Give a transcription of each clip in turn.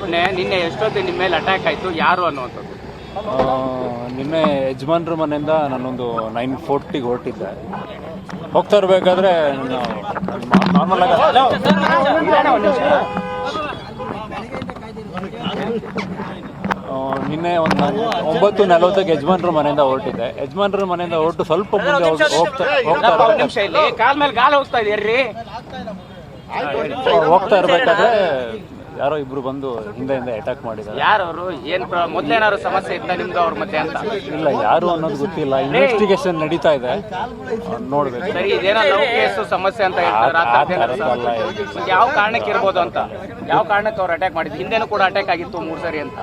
ಘಟನೆ ನಿನ್ನೆ ಎಷ್ಟೊತ್ತು ನಿಮ್ಮ ಮೇಲೆ ಅಟ್ಯಾಕ್ ಆಯ್ತು ಯಾರು ಅನ್ನುವಂಥದ್ದು? ನಿನ್ನೆ ಯಜಮಾನ್ರ ಮನೆಯಿಂದ ನಾನೊಂದು ನೈನ್ ಫೋರ್ಟಿಗೆ ಹೊರಟಿದ್ದೆ. ಹೋಗ್ತಾ ಇರಬೇಕಾದ್ರೆ ನಾರ್ಮಲ್ ನಿನ್ನೆ ಒಂದು ಒಂಬತ್ತು ನಲವತ್ತಕ್ಕೆ ಯಜಮಾನ್ರ ಮನೆಯಿಂದ ಹೊರಟಿದ್ದೆ. ಯಜಮಾನ್ರ ಮನೆಯಿಂದ ಹೊರಟು ಸ್ವಲ್ಪ ಮುಂದೆ ಹೋಗ್- ಹೋಗ್ತಾ ಹೋಗ್ತಾ ಇರಬೇಕಾದ್ರೆ ಹೋಗ್ತಾ ಇರ್ಬೇಕಾದ್ರೆ ಯಾರೋ ಇಬ್ರು ಬಂದು ಹಿಂದೆ ಅಟ್ಯಾಕ್ ಮಾಡಿದ್ದಾರೆ. ಯಾರು ಏನ್ ಪ್ರ- ಮೊದ್ಲೇನಾದ್ರು ಸಮಸ್ಯೆ ಇತ್ತ ನಿಮ್ದು ಅವ್ರ ಮತ್ತೆ ಅಂತ? ಇಲ್ಲ ಯಾರು ಅನ್ನೋದು ಗೊತ್ತಿಲ್ಲ. ಇನ್ವೆಸ್ಟಿಗೇಷನ್ ನಡೀತಾ ಇದೆ. ನೋಡ್ಬೇಕು. ಸರಿ ಇದೇನೋ ಲವ್ ಕೇಸು ಸಮಸ್ಯೆ ಅಂತ ಹೇಳ್ತಾರೆ. ಆ ಸಮಸ್ಯೆ? ಯಾವ ಕಾರಣಕ್ಕೆ ಇರ್ಬೋದು ಅಂತ? ಯಾವ ಕಾರಣಕ್ಕೆ ಅವ್ರು ಅಟ್ಯಾಕ್ ಮಾಡಿದ್ರು ಹಿಂದೆನೂ ಕೂಡ ಅಟ್ಯಾಕ್ ಆಗಿತ್ತು ಮೂರ್ ಸರಿ ಅಂತ.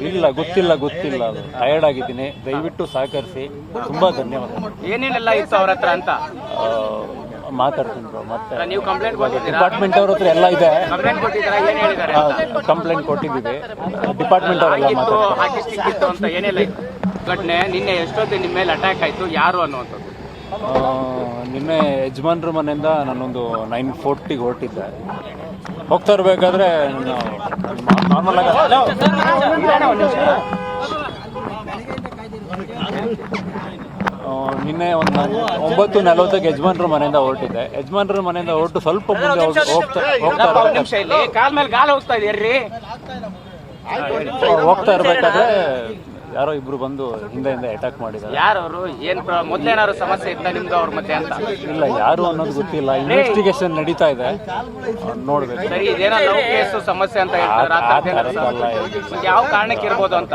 ಇಲ್ಲ ಗೊತ್ತಿಲ್ಲ ಗೊತ್ತಿಲ್ಲ ಅದು. ಟಯರ್ಡ್ ಆಗಿದ್ದೀನಿ. ದಯವಿಟ್ಟು ಸಹಕರಿಸಿ. ತುಂಬಾ ಧನ್ಯವಾದ ಏನೇನೆಲ್ಲ ಇತ್ತು ಅವ್ರ ಹತ್ರ ಅಂತ? ಆ, ಮಾತಾಡ್ತೀನಿ ಬ್ರೋ ಮತ್ತೆ ನೀವು ಕಂಪ್ಲೇಂಟ್ ಕೊಟ್ಟಿದ್ದೀರಾ? ಡಿಪಾರ್ಟ್ಮೆಂಟ್ ಅವ್ರ ಹತ್ರ ಎಲ್ಲ ಇದೆ. ಕಂಪ್ಲೇಂಟ್ ಕೊಟ್ಟಿದ್ದೀರಾ? ಏನ್ ಹೇಳಿದ್ದಾರೆ? ಅಂತ ಕಂಪ್ಲೇಂಟ್ ಕೊಟ್ಟಿದ್ದೀವಿ. ಡಿಪಾರ್ಟ್ಮೆಂಟ್ ಅವರೆಲ್ಲ ಮಾತಾಡ್ತಾರೆ. ಇತ್ತು ಅಂತ ಏನೆಲ್ಲ. ಇತ್ತು ಘಟನೆ ನಿನ್ನೆ ಎಷ್ಟೊತ್ತು ನಿಮ್ಮ ಮೇಲೆ ಅಟ್ಯಾಕ್ ಆಯ್ತು? ಯಾರು ಅನ್ನುವಂಥದ್ದು? ಆ, ನಿನ್ನೆ ಯಜಮಾನ್ರ ಮನೆಯಿಂದ ನಾನೊಂದು ನೈನ್ ಫೋರ್ಟಿಗೆ ಹೊರಟಿದ್ದೆ. ಹೋಗ್ತಾ ಇರಬೇಕಾದ್ರೆ ನಾರ್ಮಲ್ ಆಗಿ ಆ, ನಿನ್ನೆ ಒಂದು ಒಂಬತ್ತು ನಲವತ್ತಕ್ಕೆ ಯಜಮಾನ್ರ ಮನೆಯಿಂದ ಹೊರಟಿದ್ದೆ. ಯಜಮಾನ್ರ ಮನೆಯಿಂದ ಹೊರಟು ಸ್ವಲ್ಪ ಮುಂದೆ ಹೋಗ್- ಹೋಗ್ತಾ ಹೋಗ್ತಾ ಇರ್ಬೇಕಾದ್ರೆ ನಿಮಿಷ ಇಲ್ಲಿ. ಕಾಲ್ ಮೇಲೆ ಗಾಲ ಹೋಗ್ತಾ ಇದೆಯರ್ರಿ ಹೋಗ್ತಾ ಇರ್ಬೇಕಾದ್ರೆ ಯಾರೋ ಇಬ್ರು ಬಂದು ಹಿಂದೆ ಹಿಂದೆ ಅಟ್ಯಾಕ್ ಮಾಡಿದ್ದಾರೆ. ಯಾರವರು? ಏನ್ ಪ್ರ- ಮೊದ್ಲೇನಾದ್ರು ಸಮಸ್ಯೆ ಇತ್ತ ನಿಮ್ದು ಅವ್ರ ಮತ್ತೆ ಅಂತ? ಇಲ್ಲ ಯಾರು ಅನ್ನೋದು ಗೊತ್ತಿಲ್ಲ. ಇನ್ವೆಸ್ಟಿಗೇಷನ್ ನಡೀತಾ ಇದೆ. ನೋಡ್ಬೇಕು. ಸರಿ ಇದೇನೋ ಲವ್ ಕೇಸು ಸಮಸ್ಯೆ ಅಂತ ಹೇಳ್ತಾರೆ ಆ ಆ- ಆ ಥರದ್ದು ಏನಾದ್ರು ಸಮಸ್ಯೆ? ಯಾವ ಕಾರಣಕ್ಕೆ ಇರ್ಬೋದು ಅಂತ?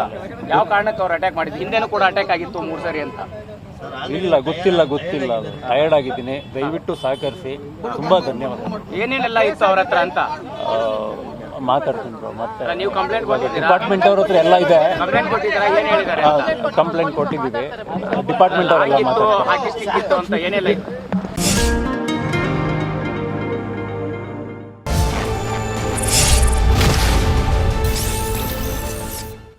ಯಾವ ಕಾರಣಕ್ಕೆ ಅವ್ರು ಅಟ್ಯಾಕ್ ಮಾಡಿದ್ರು ಹಿಂದೆನೂ ಕೂಡ ಅಟ್ಯಾಕ್ ಆಗಿತ್ತು ಮೂರ್ ಸರಿ ಅಂತ. ಇಲ್ಲ ಗೊತ್ತಿಲ್ಲ ಗೊತ್ತಿಲ್ಲ ಅದು. ಟಯರ್ಡ್ ಆಗಿದ್ದೀನಿ. ದಯವಿಟ್ಟು ಸಹಕರಿಸಿ. ತುಂಬಾ ಧನ್ಯವಾದ ಏನೇನೆಲ್ಲ ಇತ್ತು ಅವ್ರ ಹತ್ರ ಅಂತ? ಆ, ಮಾತಾಡ್ತೀನಿ bro, ಮತ್ತೆ ನೀವು ಕಂಪ್ಲೇಂಟ್ ಕೊಟ್ಟಿದ್ದೀರಾ? ಡಿಪಾರ್ಟ್ಮೆಂಟ್ ಅವ್ರ ಹತ್ರ ಎಲ್ಲ ಇದೆ. ಕಂಪ್ಲೇಂಟ್ ಕೊಟ್ಟಿದ್ದೀರಾ? ಏನ್ ಹೇಳಿದ್ದಾರೆ ಕಂಪ್ಲೇಂಟ್ ಕೊಟ್ಟಿದ್ದೀವಿ. ಡಿಪಾರ್ಟ್ಮೆಂಟ್ ಅವರೆಲ್ಲ ಮಾತಾಡ್ತಾರೆ. ಇತ್ತು ಅಂತ ಏನೆಲ್ಲ ಇತ್ತು?